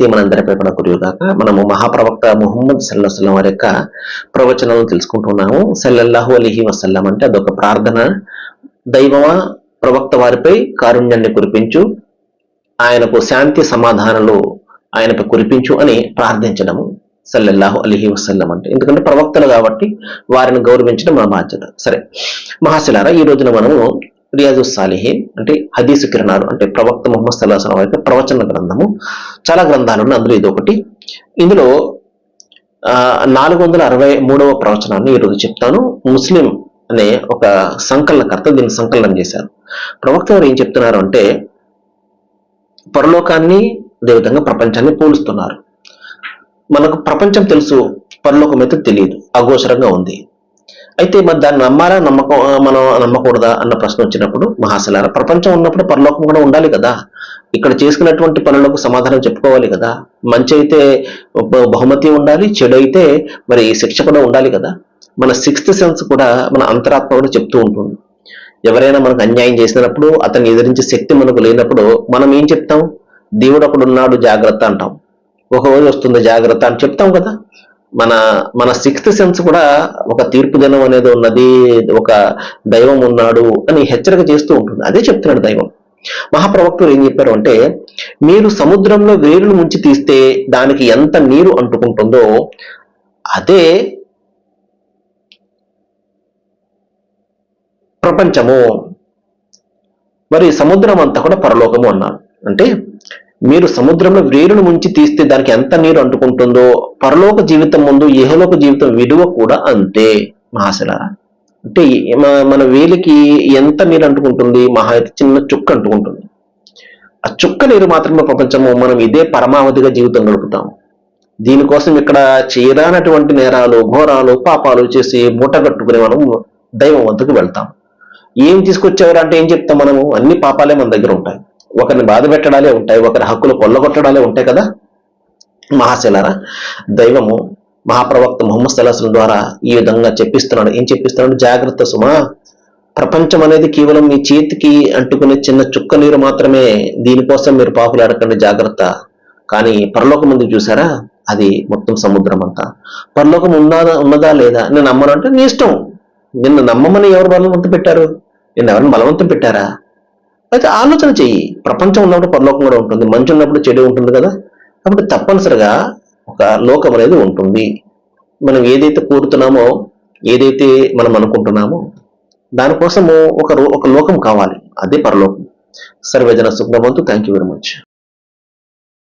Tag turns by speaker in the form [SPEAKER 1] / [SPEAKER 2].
[SPEAKER 1] శాంతి మనందరిపై కూడా కురియుగాక మనము మహాప్రవక్త ముహమ్మద్ సల్లాహం వారి యొక్క ప్రవచనాలను తెలుసుకుంటున్నాము. సల్లల్లాహు అలీహి వసల్లం అంటే అదొక ప్రార్థన దైవమా ప్రవక్త వారిపై కారుణ్యాన్ని కురిపించు ఆయనకు శాంతి సమాధానాలు ఆయనపై కురిపించు అని ప్రార్థించడము సల్లల్లాహు అలీహి వసల్లం అంటే. ఎందుకంటే ప్రవక్తలు కాబట్టి వారిని గౌరవించడం మన బాధ్యత. సరే మహాశిలారా ఈ రోజున మనము రియాజు సాలిహీన్ అంటే హదీసు కిరణాలు అంటే ప్రవక్త ముహమ్మద్ సల్లాహం వారి యొక్క ప్రవచన గ్రంథము. చాలా గ్రంథాలు ఉన్నాయి అందులో ఇది ఒకటి. ఇందులో ఆ, నాలుగు వందల అరవై మూడవ ప్రవచనాన్ని ఈరోజు చెప్తాను. ముస్లిం అనే ఒక సంకలనకర్త దీన్ని సంకలనం చేశారు. ప్రవక్త వారు ఏం చెప్తున్నారు అంటే పరలోకాన్ని అదేవిధంగా ప్రపంచాన్ని పోలుస్తున్నారు. మనకు ప్రపంచం తెలుసు పరలోకం అయితే తెలియదు అగోచరంగా ఉంది. అయితే మరి దాన్ని నమ్మాలా నమ్మకం మనం నమ్మకూడదా? అన్న ప్రశ్న వచ్చినప్పుడు మహాశలార ప్రపంచం ఉన్నప్పుడు పరలోకం కూడా ఉండాలి కదా? ఇక్కడ చేసుకున్నటువంటి పనులకు సమాధానం చెప్పుకోవాలి కదా? మంచి అయితే బహుమతి ఉండాలి చెడు అయితే మరి శిక్ష కూడా ఉండాలి కదా? మన సిక్స్త్ సెన్స్ కూడా మన అంతరాత్మ కూడా చెప్తూ ఉంటుంది. ఎవరైనా మనకు అన్యాయం చేసినప్పుడు అతన్ని ఎదిరించే శక్తి మనకు లేనప్పుడు మనం ఏం చెప్తాం? దేవుడు ఒకడు ఉన్నాడు జాగ్రత్త అంటాం. ఒక రోజు వస్తుంది జాగ్రత్త అని చెప్తాం కదా? మన మన సిక్స్త్ సెన్స్ కూడా ఒక తీర్పు దినం అనేది ఉన్నది ఒక దైవం ఉన్నాడు అని హెచ్చరిక చేస్తూ ఉంటుంది. అదే చెప్తున్నాడు దైవం. మహాప్రవక్తులు ఏం చెప్పారు అంటే మీరు సముద్రంలో వేరును ముంచి తీస్తే దానికి ఎంత నీరు అంటుకుంటుందో అదే ప్రపంచము. మరి సముద్రం అంతా కూడా పరలోకము అన్నారు. అంటే మీరు సముద్రంలో వేరును ముంచి తీస్తే దానికి ఎంత నీరు అంటుకుంటుందో పరలోక జీవితం ముందు ఇహలోక జీవితం విలువ కూడా అంతే మహాశలారా. అంటే మన వేలికి ఎంత నీరు అంటుకుంటుంది మహా అయితే చిన్న చుక్క అంటుకుంటుంది. ఆ చుక్క నీరు మాత్రమే ప్రపంచము మనం ఇదే పరమావధిగా జీవితం గడుపుతాం. దీనికోసం ఇక్కడ చేయరానటువంటి నేరాలు ఘోరాలు పాపాలు చేసి మూట కట్టుకుని మనం దైవం వద్దకు వెళ్తాం. ఏం తీసుకొచ్చేవారు అంటే ఏం చెప్తాం మనము? అన్ని పాపాలే మన దగ్గర ఉంటాయి. ఒకరిని బాధ పెట్టడాలే ఉంటాయి ఒకరి హక్కులు కొల్లగొట్టడాలే ఉంటాయి కదా? మహాశిలారా దైవము మహాప్రవక్త మొహమ్మద్ సల్లాహం ద్వారా ఈ విధంగా చెప్పిస్తున్నాడు. ఏం చెప్పిస్తున్నాడు? జాగ్రత్త సుమా ప్రపంచం అనేది కేవలం మీ చేతికి అంటుకునే చిన్న చుక్క నీరు మాత్రమే దీనికోసం మీరు పాపులు అడగండి జాగ్రత్త. కానీ పరలోకం ముందు చూసారా? అది మొత్తం సముద్రం అంతా. పరలోకం ఉన్నదా ఉన్నదా లేదా? నేను నమ్మను అంటే నీ ఇష్టం. నిన్ను నమ్మమని ఎవరు బలవంతం పెట్టారు? నిన్ను ఎవరిని బలవంతం పెట్టారా? అయితే ఆలోచన చెయ్యి. ప్రపంచం ఉన్నప్పుడు పరలోకం కూడా ఉంటుంది. మంచి ఉన్నప్పుడు చెడు ఉంటుంది కదా. కాబట్టి తప్పనిసరిగా ఒక లోకం అనేది ఉంటుంది. మనం ఏదైతే కోరుతున్నామో ఏదైతే మనం అనుకుంటున్నామో దానికోసము ఒక రో- ఒక లోకం కావాలి. అదే పరలోకం. సర్వేజన సుఖవంతు థ్యాంక్ యూ వెరీ మచ్